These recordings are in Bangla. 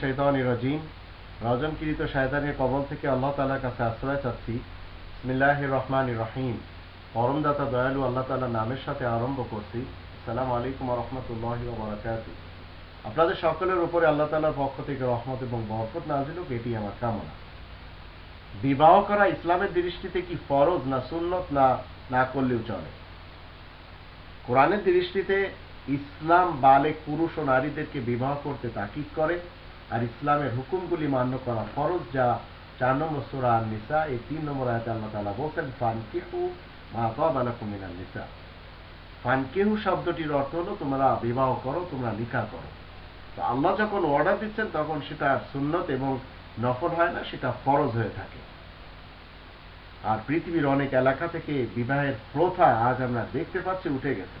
শৈতান রাজিম। কবল থেকে আল্লাহ তালার কাছে আশ্রয় চাচ্ছি। ইসমিল্লাহ রহমান রহিম। পরমদাতা দয়ালু আল্লাহ তালার নামের সাথে আরম্ভ করছি। সালাম আলাইকুম রহমতুল্লাহ বরাকাত। আপনাদের সকলের উপরে আল্লাহ তালার পক্ষ থেকে রহমত এবং বরকত নাজিল এটি আমার কামনা। বিবাহ করা ইসলামের দৃষ্টিতে কি ফরজ না সুন্নত না না করলেও চলে? কোরআনের দৃষ্টিতে ইসলাম বালেক পুরুষ ও নারীদেরকে বিবাহ করতে তাকিদ করে, আর ইসলামের হুকুমগুলি মান্য করা ফরজ যা চার নম্বর সুরা আন নিসা এই তিন নম্বর আয়তে আল্লাহ তালা বলছেন, ফানকিহু মা তাবালা কুমিনাল নিসা ফানকিহু শব্দটির অর্থ হলো, তোমরা বিবাহ করো, তোমরা নিকা করো তো আল্লাহ যখন অর্ডার দিচ্ছেন, তখন সেটা সুন্নত এবং নফল হয় না, সেটা ফরজ হয়ে থাকে। আর পৃথিবীর অনেক এলাকা থেকে বিবাহের প্রথা আজ আমরা দেখতে পাচ্ছি, উঠে গেছে।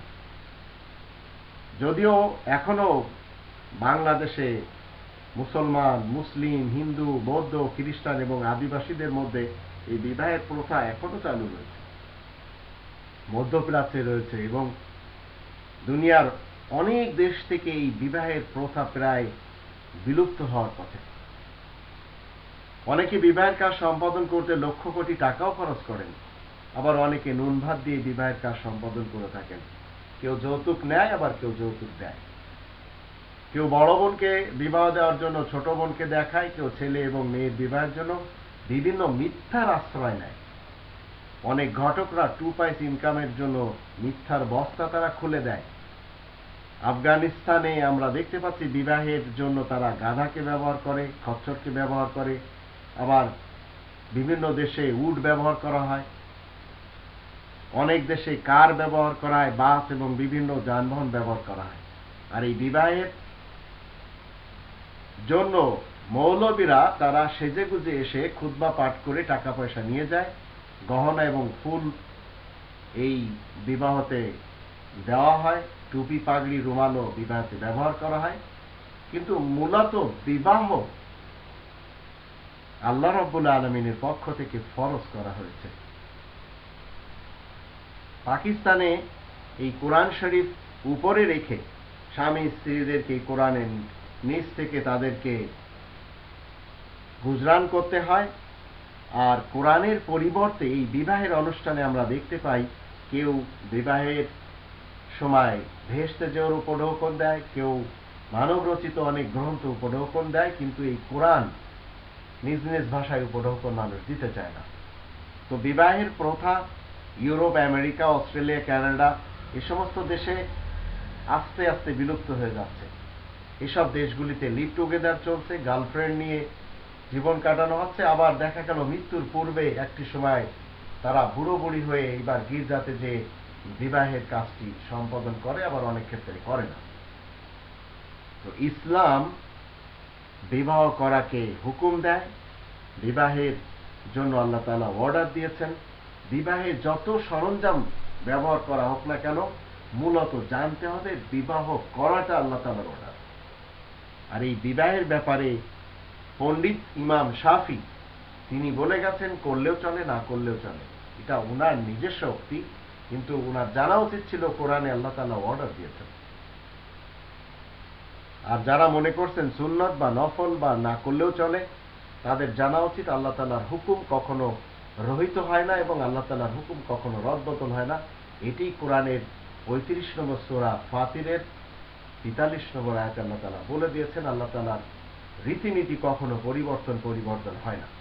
যদিও এখনও বাংলাদেশে মুসলমান, মুসলিম, হিন্দু, বৌদ্ধ, খ্রিস্টান এবং আদিবাসীদের মধ্যে এই বিবাহের প্রথা এখনও চালু রয়েছে। মধ্যপ্রাচ্যে রয়েছে এবং দুনিয়ার অনেক দেশ থেকে এই বিবাহের প্রথা প্রায় বিলুপ্ত হওয়ার পথে। অনেকে বিবাহের কাজ সম্পাদন করতে লক্ষ কোটি টাকাও খরচ করেন, আবার অনেকে নুন ভাত দিয়ে বিবাহের কাজ সম্পাদন করে থাকেন। কেউ যৌতুক নেয়, আবার কেউ যৌতুক দেয়। কেউ বড় বোনকে বিবাহ দেওয়ার জন্য, ছোট বোনকে দেখায়, কেউ ছেলে এবং মেয়ের বিবাহের জন্য বিভিন্ন মিথ্যার আশ্রয় নেয়। অনেক ঘটকরা টু পাইস ইনকামের জন্য মিথ্যার বস্তা তারা খুলে দেয়। আফগানিস্তানে আমরা দেখতে পাচ্ছি বিবাহের জন্য তারা গাধাকে ব্যবহার করে, খচ্চরকে ব্যবহার করে। আবার বিভিন্ন দেশে উড ব্যবহার করা হয়। অনেক দেশে কার ব্যবহার করা হয় বাস এবং বিভিন্ন যানবাহন ব্যবহার করা হয়। আর এই বিবাহের জন্য মৌলবীরা তারা সেজে গুজে এসে খুদ্া পাঠ করে টাকা পয়সা নিয়ে যায়। গহনা এবং ফুল এই বিবাহতে দেওয়া হয়। টুপি, পাগড়ি, রুমালও বিবাহতে ব্যবহার করা হয়। কিন্তু মূলত বিবাহ আল্লাহ রব্বুল আলমিনের পক্ষ থেকে ফরজ করা হয়েছে। পাকিস্তানে এই কোরআন শরীফ উপরে রেখে স্বামী স্ত্রীদেরকে কোরআনের নিচ থেকে তাদেরকে গুজরান করতে হয়। আর কোরআনের পরিবর্তে এই বিবাহের অনুষ্ঠানে আমরা দেখতে পাই, কেউ বিবাহের সময় ভেস্তে জোর উপঢৌকন দেয়, কেউ মানব রচিত অনেক গ্রন্থ উপঢৌকন দেয়, কিন্তু এই কোরআন নিজ নিজ ভাষায় উপঢৌকন মানুষ দিতে চায় না। তো বিবাহের প্রথা ইউরোপ, আমেরিকা, অস্ট্রেলিয়া, কানাডা, এ সমস্ত দেশে আস্তে আস্তে বিলুপ্ত হয়ে যাচ্ছে। এসব দেশগুলিতে লিভ টুগেদার চলছে গার্লফ্রেন্ড নিয়ে জীবন কাটানো হচ্ছে। আবার দেখা গেল মৃত্যুর পূর্বে একটি সময় তারা বুড়ো বুড়ি হয়ে এবার গির্জাতে যে বিবাহের কাজটি সম্পাদন করে, আবার অনেক ক্ষেত্রে করে না। তো ইসলাম বিবাহ করাকে হুকুম দেয়। বিবাহের জন্য আল্লাহ তালা অর্ডার দিয়েছেন। বিবাহে যত সরঞ্জাম ব্যবহার করা হোক না কেন, মূলত জানতে হবে বিবাহ করাটা আল্লাহ তালার অর্ডার আর এই বিবাহের ব্যাপারে পণ্ডিত ইমাম শাফি, তিনি বলে গেছেন, করলেও চলে, না করলেও চলে। এটা ওনার নিজস্ব উক্তি, কিন্তু ওনার জানা উচিত ছিল কোরআনে আল্লাহ তালা অর্ডার দিয়েছেন। আর যারা মনে করছেন সুন্নত বা নফল বা না করলেও চলে, তাদের জানা উচিত আল্লাহ তালার হুকুম কখনো রহিত হয় না এবং আল্লাহ তালার হুকুম কখনো রদবদল হয় না। এটি কোরআনের পঁয়ত্রিশ নম্বর সোরা ফাতিরের তেতাল্লিশ নম্বর আয়াত আল্লাহ তালা বলে দিয়েছেন, আল্লাহ তালার রীতিনীতি কখনো পরিবর্তন পরিবর্তন হয় না।